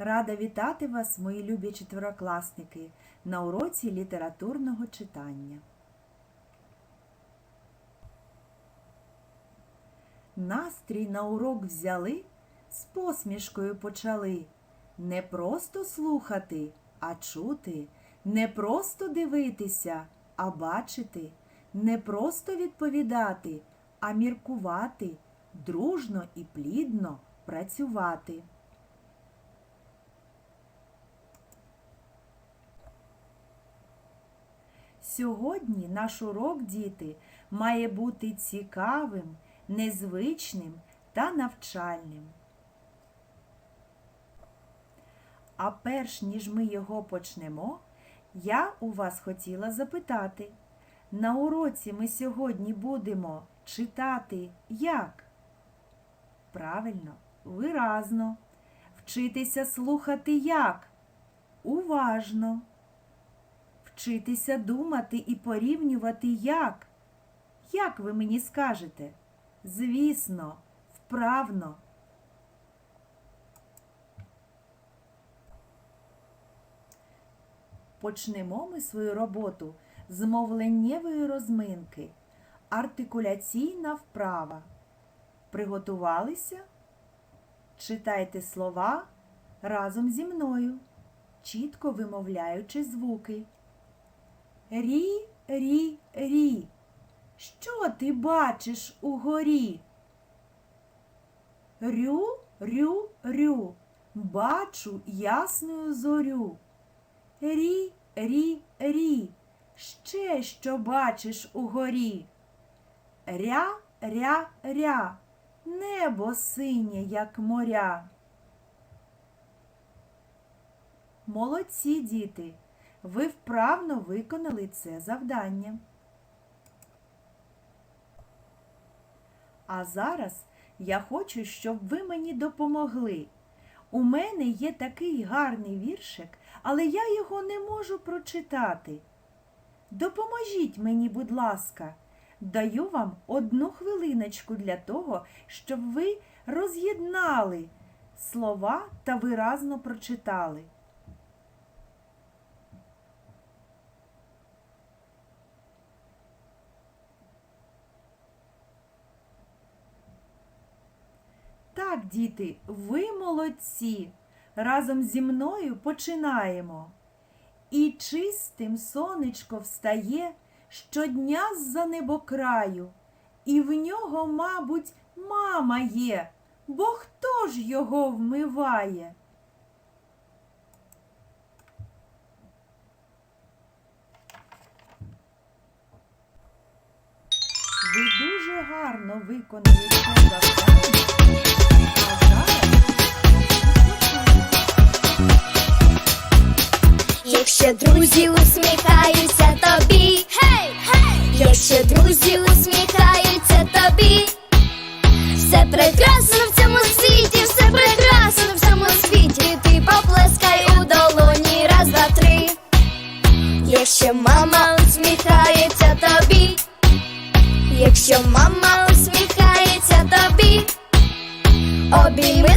Рада вітати вас, мої любі четверокласники, на уроці літературного читання. Настрій на урок взяли, з посмішкою почали. Не просто слухати, а чути, не просто дивитися, а бачити, не просто відповідати, а міркувати, дружно і плідно працювати. Сьогодні наш урок, діти, має бути цікавим, незвичним та навчальним. А перш ніж ми його почнемо, я у вас хотіла запитати. На уроці ми сьогодні будемо читати як? Правильно, виразно. Вчитися слухати як? Уважно. Вчитися думати і порівнювати як? Як ви мені скажете? Звісно, вправно. Почнемо ми свою роботу з мовленнєвої розминки. Артикуляційна вправа. Приготувалися? Читайте слова разом зі мною, чітко вимовляючи звуки. Рі, рі, рі. Що ти бачиш угорі? Рю, рю, рю. Бачу ясною зорю. Рі, рі, рі. Ще що бачиш угорі? Ря, ря, ря. Небо синє, як моря. Молодці, діти! Ви вправно виконали це завдання. А зараз я хочу, щоб ви мені допомогли. У мене є такий гарний віршик, але я його не можу прочитати. Допоможіть мені, будь ласка, даю вам одну хвилиночку для того, щоб ви роз'єднали слова та виразно прочитали. Так, діти, ви молодці. Разом зі мною починаємо. І чистим сонечко встає щодня з-за небокраю, і в нього, мабуть, мама є, бо хто ж його вмиває? Ви дуже гарно виконали це. Якщо друзі усміхаються тобі, гей, гей! Якщо друзі усміхаються тобі, все прекрасно в цьому світі, все прекрасно в цьому світі. Ти поплескай у долоні, раз, два, три. Якщо мама усміхається тобі, якщо мама усміхається тобі, обійми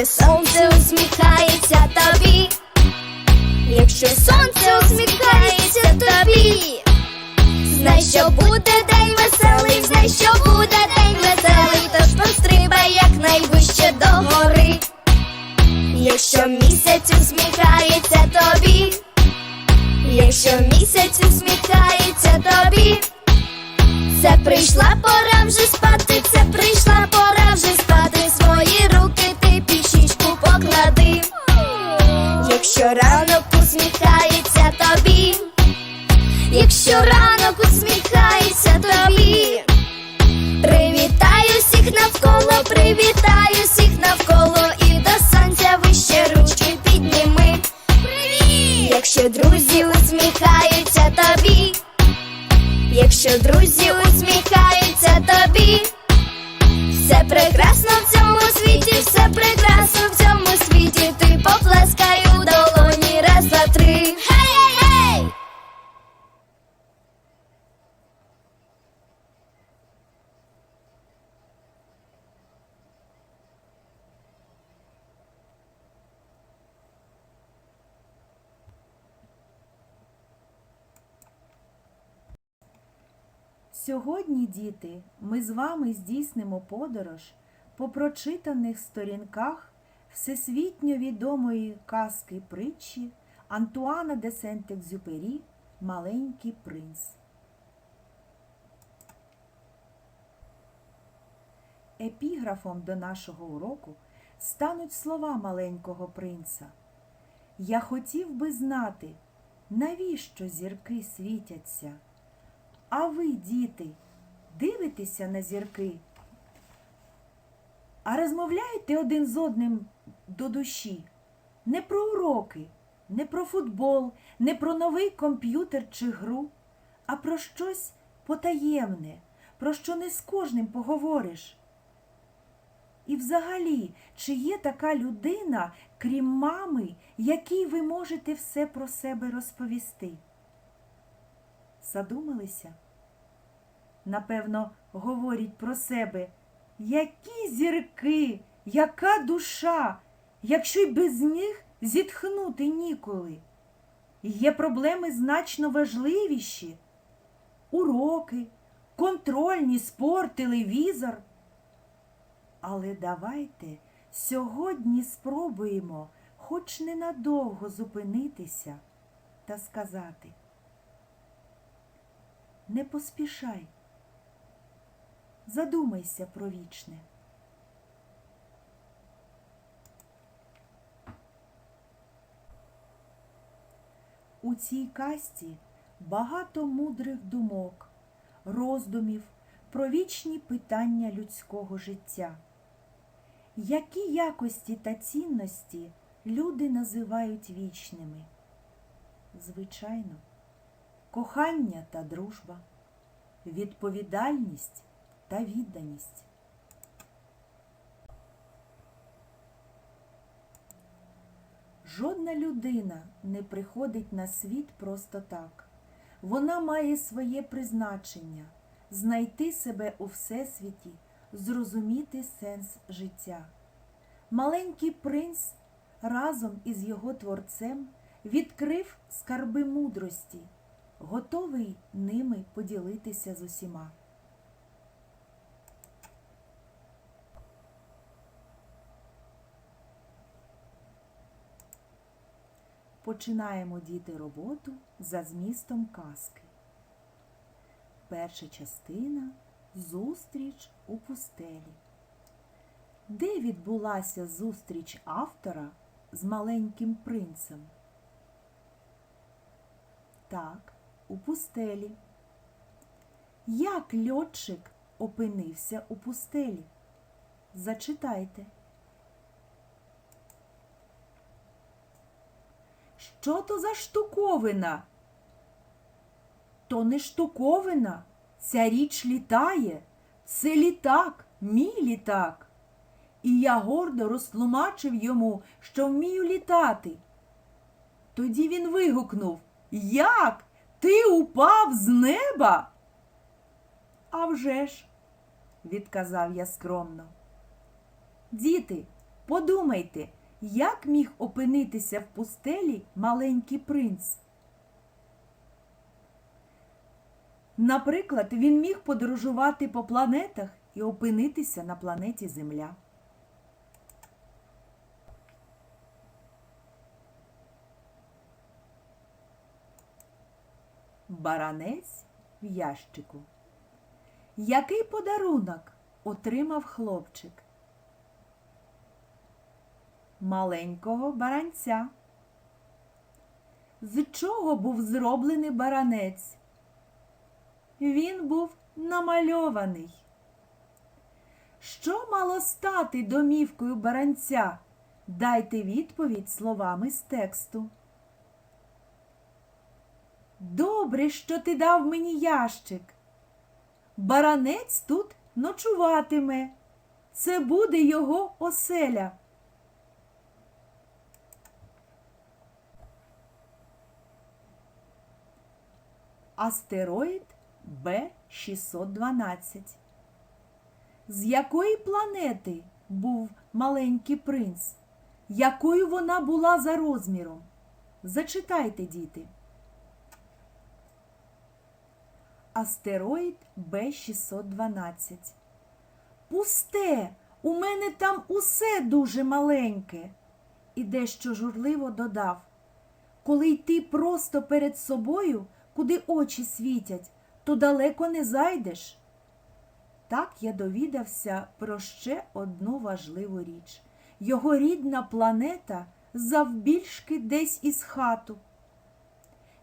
Якщо сонце усміхається тобі, якщо сонце усміхається тобі, знай, що буде день веселий, знай, що буде день веселий, тож пострибай якнайвище до гори. Якщо місяць усміхається тобі, якщо місяць усміхається тобі, це прийшла пора вже спати, це прийшла поклади. Якщо ранок усміхається тобі, якщо ранок усміхається тобі, привітай усіх навколо, привітай усіх навколо і до сонця вище ручки підніми. Привіт! Якщо друзі усміхаються тобі, якщо друзі усміхаються тобі, все прекрасно в цьому світі, все прекрасно Сьогодні, діти, ми з вами здійснимо подорож по прочитаних сторінках всесвітньо відомої казки притчі Антуана де Сент-Екзюпері Маленький принц. Епіграфом до нашого уроку стануть слова маленького принца. Я хотів би знати, навіщо зірки світяться. А ви, діти, дивитеся на зірки, а розмовляєте один з одним до душі. Не про уроки, не про футбол, не про новий комп'ютер чи гру, а про щось потаємне, про що не з кожним поговориш. І взагалі, чи є така людина, крім мами, якій ви можете все про себе розповісти? Задумалися? Напевно, говорять про себе, які зірки, яка душа, якщо й без них зітхнути ніколи. Є проблеми значно важливіші. Уроки, контрольні, спорт, телевізор. Але давайте сьогодні спробуємо хоч ненадовго зупинитися та сказати. Не поспішай. Задумайся про вічне. У цій касті багато мудрих думок, роздумів про вічні питання людського життя. Які якості та цінності люди називають вічними? Звичайно, кохання та дружба, відповідальність та відданість. Жодна людина не приходить на світ просто так. Вона має своє призначення знайти себе у всесвіті, зрозуміти сенс життя. Маленький принц разом із його творцем відкрив скарби мудрості, готовий ними поділитися з усіма. Починаємо діти роботу за змістом казки. Перша частина Зустріч у пустелі. Де відбулася зустріч автора з маленьким принцем? Так, у пустелі. Як льотчик опинився у пустелі? Зачитайте. Що то за штуковина? То не штуковина. Ця річ літає. Це літак, мій літак. І я гордо розтлумачив йому, що вмію літати. Тоді він вигукнув Як? Ти упав з неба? «А вже ж», – відказав я скромно. Діти, подумайте, як міг опинитися в пустелі маленький принц? Наприклад, він міг подорожувати по планетах і опинитися на планеті Земля. Баранець в ящику. Який подарунок отримав хлопчик? Маленького баранця. З чого був зроблений баранець? Він був намальований. Що мало стати домівкою баранця? Дайте відповідь словами з тексту. Добре, що ти дав мені ящик. Баранець тут ночуватиме. Це буде його оселя. Астероїд Б612. З якої планети був маленький принц? Якою вона була за розміром? Зачитайте, діти. Астероїд Б612. Пусте, у мене там усе дуже маленьке. І дещо журливо додав. Коли йти просто перед собою, куди очі світять, то далеко не зайдеш. Так я довідався про ще одну важливу річ. Його рідна планета завбільшки десь із хату.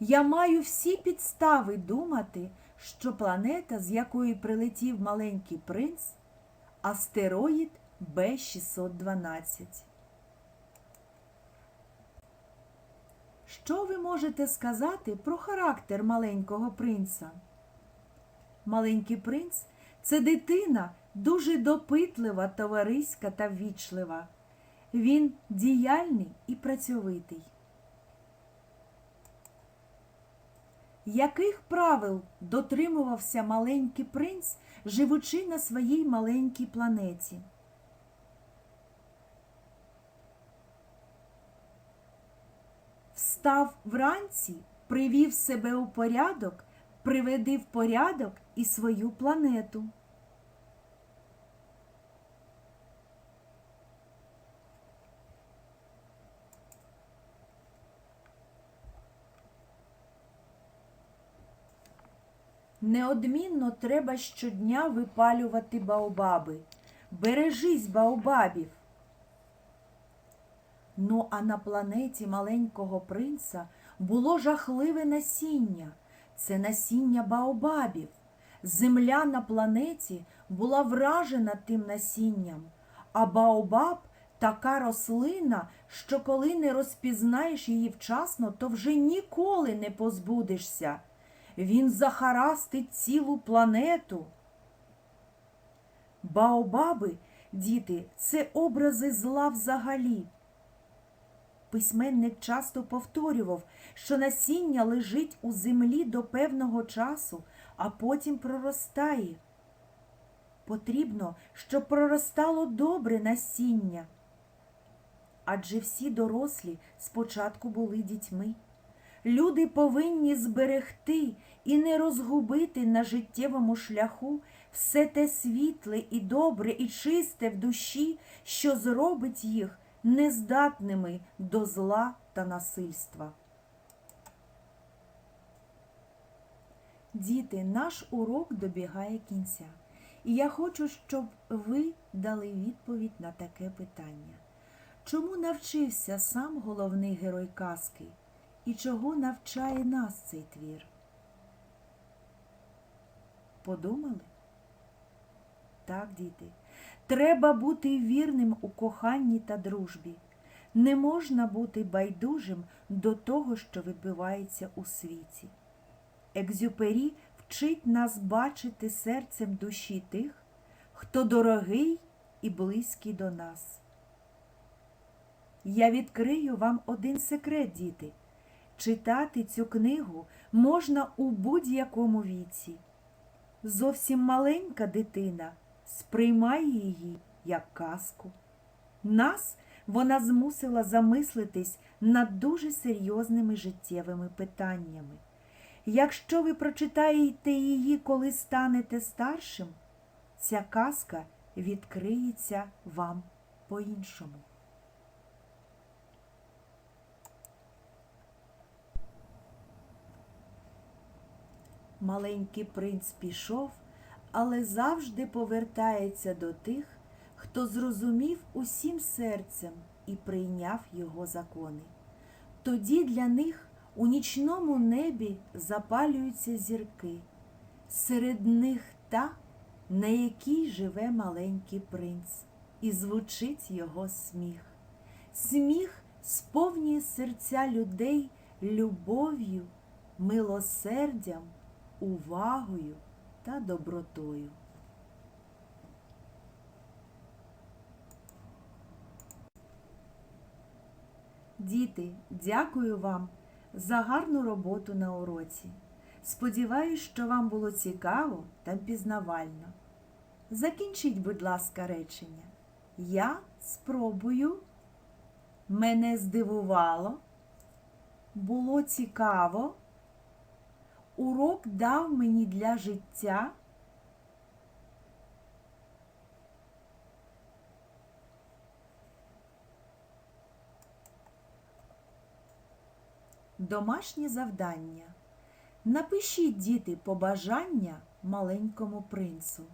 Я маю всі підстави думати, що планета, з якої прилетів маленький принц, астероїд Б612. Що ви можете сказати про характер маленького принца? Маленький принц це дитина дуже допитлива, товариська та ввічлива. Він діяльний і працьовитий. Яких правил дотримувався маленький принц, живучи на своїй маленькій планеті? Встав вранці, привів себе у порядок, приведи в порядок і свою планету. Неодмінно треба щодня випалювати баобаби. Бережись баобабів. Ну, а на планеті маленького принца було жахливе насіння. Це насіння баобабів. Земля на планеті була вражена тим насінням, а баобаб така рослина, що коли не розпізнаєш її вчасно, то вже ніколи не позбудешся. Він захарастить цілу планету. Баобаби, діти, це образи зла взагалі. Письменник часто повторював, що насіння лежить у землі до певного часу, а потім проростає. Потрібно, щоб проростало добре насіння. Адже всі дорослі спочатку були дітьми. Люди повинні зберегти і не розгубити на життєвому шляху все те світле і добре і чисте в душі, що зробить їх нездатними до зла та насильства. Діти, наш урок добігає кінця. І я хочу, щоб ви дали відповідь на таке питання. Чому навчився сам головний герой казки? І чого навчає нас цей твір? Подумали? Так, діти, треба бути вірним у коханні та дружбі. Не можна бути байдужим до того, що відбувається у світі. Екзюпері вчить нас бачити серцем душі тих, хто дорогий і близький до нас. Я відкрию вам один секрет, діти. Читати цю книгу можна у будь-якому віці. Зовсім маленька дитина сприймає її як казку. Нас вона змусила замислитись над дуже серйозними життєвими питаннями. Якщо ви прочитаєте її, коли станете старшим, ця казка відкриється вам по-іншому. Маленький принц пішов, але завжди повертається до тих, хто зрозумів усім серцем і прийняв його закони. Тоді для них у нічному небі запалюються зірки, серед них та, на якій живе маленький принц, і звучить його сміх. Сміх сповнює серця людей любов'ю, милосердям, увагою та добротою. Діти, дякую вам за гарну роботу на уроці. Сподіваюсь, що вам було цікаво та пізнавально. Закінчіть, будь ласка, речення. Я спробую. Мене здивувало. Було цікаво. Урок дав мені для життя? Домашнє завдання. Напишіть, діти, побажання маленькому принцу.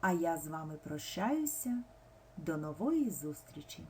А я з вами прощаюся. До нової зустрічі!